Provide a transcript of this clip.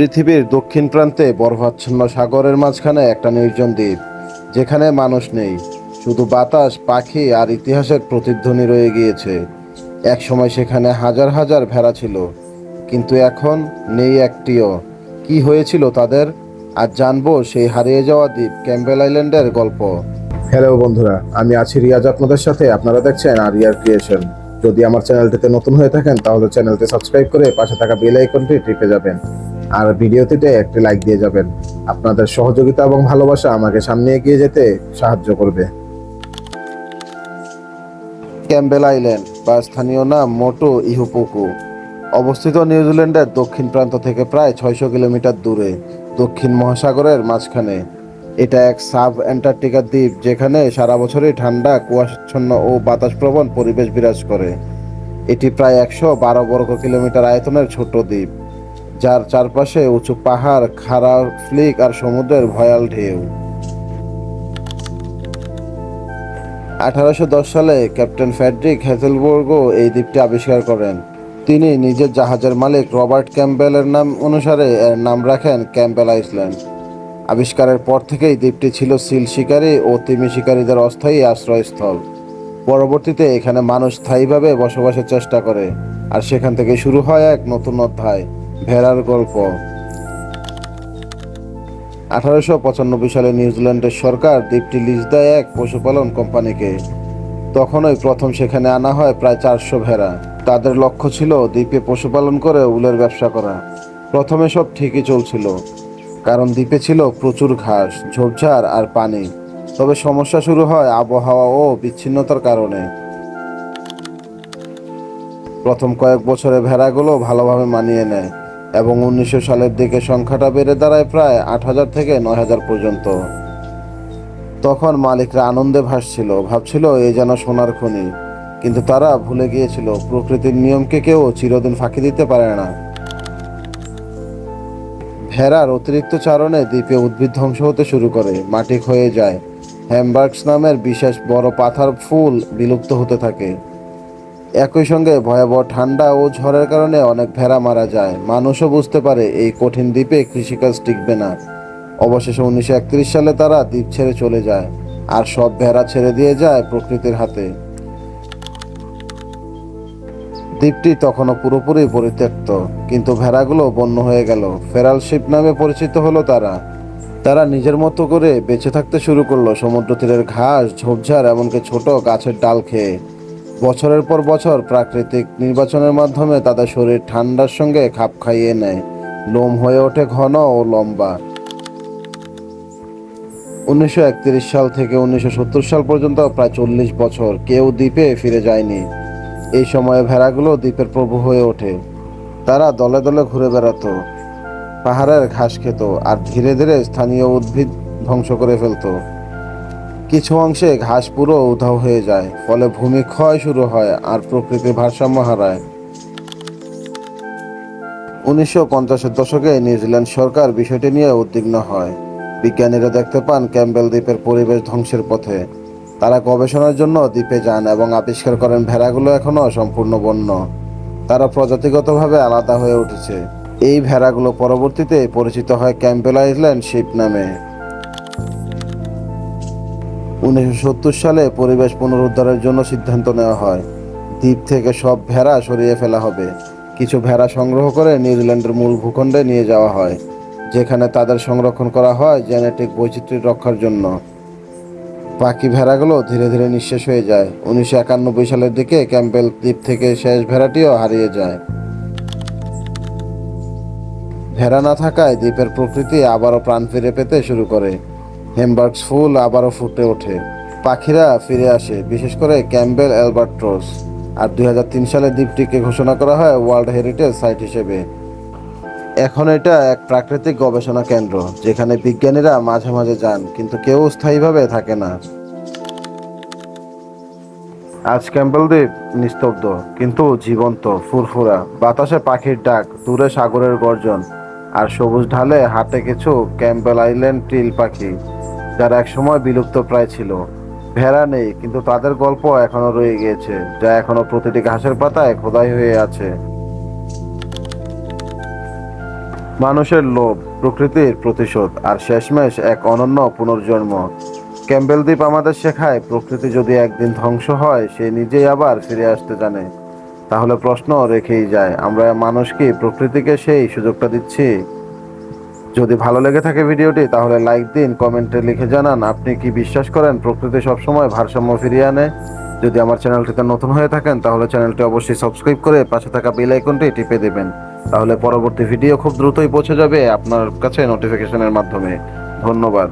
পৃথিবীর দক্ষিণ প্রান্তে বরফাচ্ছন্ন সাগরের মাঝখানে একটা নির্জন দ্বীপ, যেখানে মানুষ নেই। শুধু বাতাস, পাখি আর ইতিহাসের প্রতিধ্বনি রয়ে গিয়েছে। একসময় সেখানে হাজার হাজার ভেড়া ছিল, কিন্তু এখন নেই একটিও। কি হয়েছিল তাদের? আর জানব সেই হারিয়ে যাওয়া দ্বীপ ক্যাম্বেল আইল্যান্ডের গল্প। হ্যালো বন্ধুরা, আমি আছি রিয়াজ আপনাদের সাথে। আপনারা দেখছেন আর আরিয়ার ক্রিয়েশন। যদি আমার চ্যানেলটিতে নতুন হয়ে থাকেন, তাহলে চ্যানেলটি সাবস্ক্রাইব করে পাশে থাকা বেল আইকনটি টিপে যাবেন। আর ভিডিওটিতে একটি লাইক দিয়ে যাবেন। আপনাদের সহযোগিতা এবং ভালোবাসা আমাকে সামনে এগিয়ে যেতে সাহায্য করবে। ক্যাম্বেল আইল্যান্ড বা স্থানীয় নাম মোটো ইহুপুকু। অবস্থিত নিউজিল্যান্ডের দক্ষিণ প্রান্ত থেকে প্রায় ছয়শো কিলোমিটার দূরে, দক্ষিণ মহাসাগরের মাঝখানে। এটা এক সাব অ্যান্টার্কটিকা দ্বীপ, যেখানে সারা বছরই ঠান্ডা, কুয়াশাচ্ছন্ন ও বাতাসপ্রবণ পরিবেশ বিরাজ করে। এটি প্রায় একশো বারো বর্গ কিলোমিটার আয়তনের ছোট দ্বীপ। যার চারপাশে উঁচু পাহাড়, খাড়া ফ্লিক আর সমুদ্রের ভয়াল ঢেউ। আঠারোশো দশ সালে ক্যাপ্টেন ফ্যাড্রিক হ্যাজেলবর্গও এই দ্বীপটি আবিষ্কার করেন। তিনি নিজের জাহাজের মালিক রবার্ট ক্যাম্বেলের নাম অনুসারে এর নাম রাখেন ক্যাম্বেল আইসল্যান্ড। আবিষ্কারের পর থেকেই দ্বীপটি ছিল সিল শিকারী ও তিমি শিকারীদের অস্থায়ী আশ্রয়স্থল। পরবর্তীতে এখানে মানুষ স্থায়ীভাবে বসবাসের চেষ্টা করে, আর সেখান থেকে শুরু হয় এক নতুন অধ্যায়। ভেড়ার গল্প। আঠারোশো পঁচানব্বই সালে নিউজিল্যান্ডের সরকার দ্বীপটি লিজ দেয় এক পশুপালন কোম্পানিকে। তখনই প্রথম সেখানে আনা হয় প্রায় চারশো ভেড়া। তাদের লক্ষ্য ছিল দ্বীপে পশুপালন করে উলের ব্যবসা করা। প্রথমে সব ঠিকই চলছিল, কারণ দ্বীপে ছিল প্রচুর ঘাস, ঝোপঝাড় আর পানি। তবে সমস্যা শুরু হয় আবহাওয়া ও বিচ্ছিন্নতার কারণে। প্রথম কয়েক বছরে ভেড়াগুলো ভালোভাবে মানিয়ে নেয়। এবং উনিশশো সালের দিকে সংখ্যাটা বেড়ে দাঁড়ায় প্রায় আট হাজার থেকে নয় হাজার পর্যন্ত। তখন মালিকরা আনন্দে ভাসছিল, ভাবছিল এই যেন সোনার খনি। কিন্তু তারা ভুলে গিয়েছিল, প্রকৃতির নিয়মকে কেউ চিরদিন ফাঁকি দিতে পারে না। ভেড়ার অতিরিক্ত চারণে দ্বীপে উদ্ভিদ ধ্বংস হতে শুরু করে, মাটি ক্ষয়ে যায়। হ্যামবার্গস নামের বিশেষ বড় পাথার ফুল বিলুপ্ত হতে থাকে। একই সঙ্গে ভয়াবহ ঠান্ডা ও ঝড়ের কারণে অনেক ভেড়া মারা যায়। মানুষও বুঝতে পারে এই কঠিন দ্বীপে কৃষিকাজ টিকবে না। অবশেষে উনিশশো একত্রিশ সালে তারা দ্বীপ ছেড়ে চলে যায় আর সব ভেড়া ছেড়ে দিয়ে যায় প্রকৃতির হাতে। দ্বীপটি তখনও পুরোপুরি পরিত্যক্ত, কিন্তু ভেড়াগুলো বন্য হয়ে গেল। ফেরাল শিপ নামে পরিচিত হলো তারা। তারা নিজের মতো করে বেঁচে থাকতে শুরু করল। সমুদ্র তীরের ঘাস, ঝোপঝাড়, এমনকি ছোট গাছের ডাল খেয়ে। বছরের পর বছর প্রাকৃতিক নির্বাচনের মাধ্যমে তাদের শরীর ঠান্ডার সঙ্গে খাপ খাইয়ে নেয়। লোম হয়ে ওঠে ঘন ও লম্বা। উনিশশো একত্রিশ সাল থেকে উনিশশো সত্তর সাল পর্যন্ত প্রায় চল্লিশ বছর কেউ দ্বীপে ফিরে যায়নি। এই সময়ে ভেড়াগুলো দ্বীপের প্রভু হয়ে ওঠে। তারা দলে দলে ঘুরে বেড়াতো। পাহাড়ের ঘাস খেত আর ধীরে ধীরে স্থানীয় উদ্ভিদ ধ্বংস করে ফেলতো। কিছু অংশে ঘাস পুরো উধাও হয়ে যায়, ফলে ভূমি ক্ষয় শুরু হয় আর প্রকৃতির ভারসাম্য হারায়। উনিশশো পঞ্চাশের দশকে নিউজিল্যান্ড সরকার বিষয়টি নিয়ে উদ্বিগ্ন হয়। বিজ্ঞানীরা দেখতে পান ক্যাম্বেল দ্বীপের পরিবেশ ধ্বংসের পথে। তারা গবেষণার জন্য দ্বীপে যান এবং আবিষ্কার করেন ভেড়াগুলো এখনও সম্পূর্ণ বন্য। তারা প্রজাতিগতভাবে আলাদা হয়ে উঠেছে। এই ভেড়াগুলো পরবর্তীতে পরিচিত হয় ক্যাম্পেল আইল্যান্ড শিপ নামে। উনিশশো সত্তর সালে পরিবেশ পুনরুদ্ধারের জন্য সিদ্ধান্ত নেওয়া হয়। দ্বীপ থেকে সব ভেড়া সরিয়ে ফেলা হবে। কিছু ভেড়া সংগ্রহ করে নিউজিল্যান্ডের মূল ভূখণ্ডে নিয়ে যাওয়া হয়, যেখানে তাদের সংরক্ষণ করা হয় জেনেটিক বৈচিত্র্য রক্ষার জন্য। বাকি ভেড়াগুলো ধীরে ধীরে নিঃশেষ হয়ে যায়। উনিশশো একানব্বই সালের দিকে ক্যাম্পেল দ্বীপ থেকে শেষ ভেড়াটিও হারিয়ে যায়। ভেড়া না থাকায় দ্বীপের প্রকৃতি আবারও প্রাণ ফিরে পেতে শুরু করে। হেমবার্গস ফুল আবারও ফুটে ওঠে। পাখিরা ফিরে আসে, বিশেষ করে ক্যাম্বেল অ্যালবার্ট্রোস। আর দুই সালে দ্বীপটিকে ঘোষণা করা হয় ওয়ার্ল্ড হেরিটেজ সাইট হিসেবে। এখন এটা এক প্রাকৃতিক গবেষণা কেন্দ্র, যেখানে বিজ্ঞানীরা মাঝে মাঝে যান, কিন্তু কেউ স্থায়ীভাবে থাকে না। আজ ক্যাম্পেল দ্বীপ নিস্তব্ধ, কিন্তু জীবন্ত, ফুরফুরা। বাতাসে পাখির ডাক, দূরে সাগরের গর্জন আর সবুজ ঢালে হাতে কিছু ক্যাম্পেল আইল্যান্ড টিল পাখি, যারা একসময় বিলুপ্ত প্রায় ছিল। ভেড়া নেই, কিন্তু তাদের গল্প এখনও রয়ে গিয়েছে, যা এখনও প্রতিটি ঘাসের পাতায় খোদাই হয়ে আছে। মানুষের লোভ, প্রকৃতির প্রতিশোধ, আর শেষমেশ এক অনন্য পুনর্জন্ম। ক্যাম্বেল দ্বীপ আমাদের শেখায়, প্রকৃতি যদি একদিন ধ্বংস হয়, সে নিজেই আবার ফিরে আসতে জানে। তাহলে প্রশ্ন রেখেই যায়, আমরা মানুষ কি প্রকৃতিকে সেই সুযোগটা দিচ্ছি? যদি ভালো লেগে থাকে ভিডিওটি, তাহলে লাইক দিন, কমেন্টে লিখে জানান, আপনি কি বিশ্বাস করেন প্রকৃতি সবসময় ভারসাম্য ফিরিয়ে আনে? যদি আমার চ্যানেলটিতে নতুন হয়ে থাকেন, তাহলে চ্যানেলটি অবশ্যই সাবস্ক্রাইব করে পাশে থাকা বেল আইকনটি টিপে দেবেন। তাহলে পরবর্তী ভিডিও খুব দ্রুতই পৌঁছে যাবে আপনার কাছে নোটিফিকেশনের মাধ্যমে। ধন্যবাদ।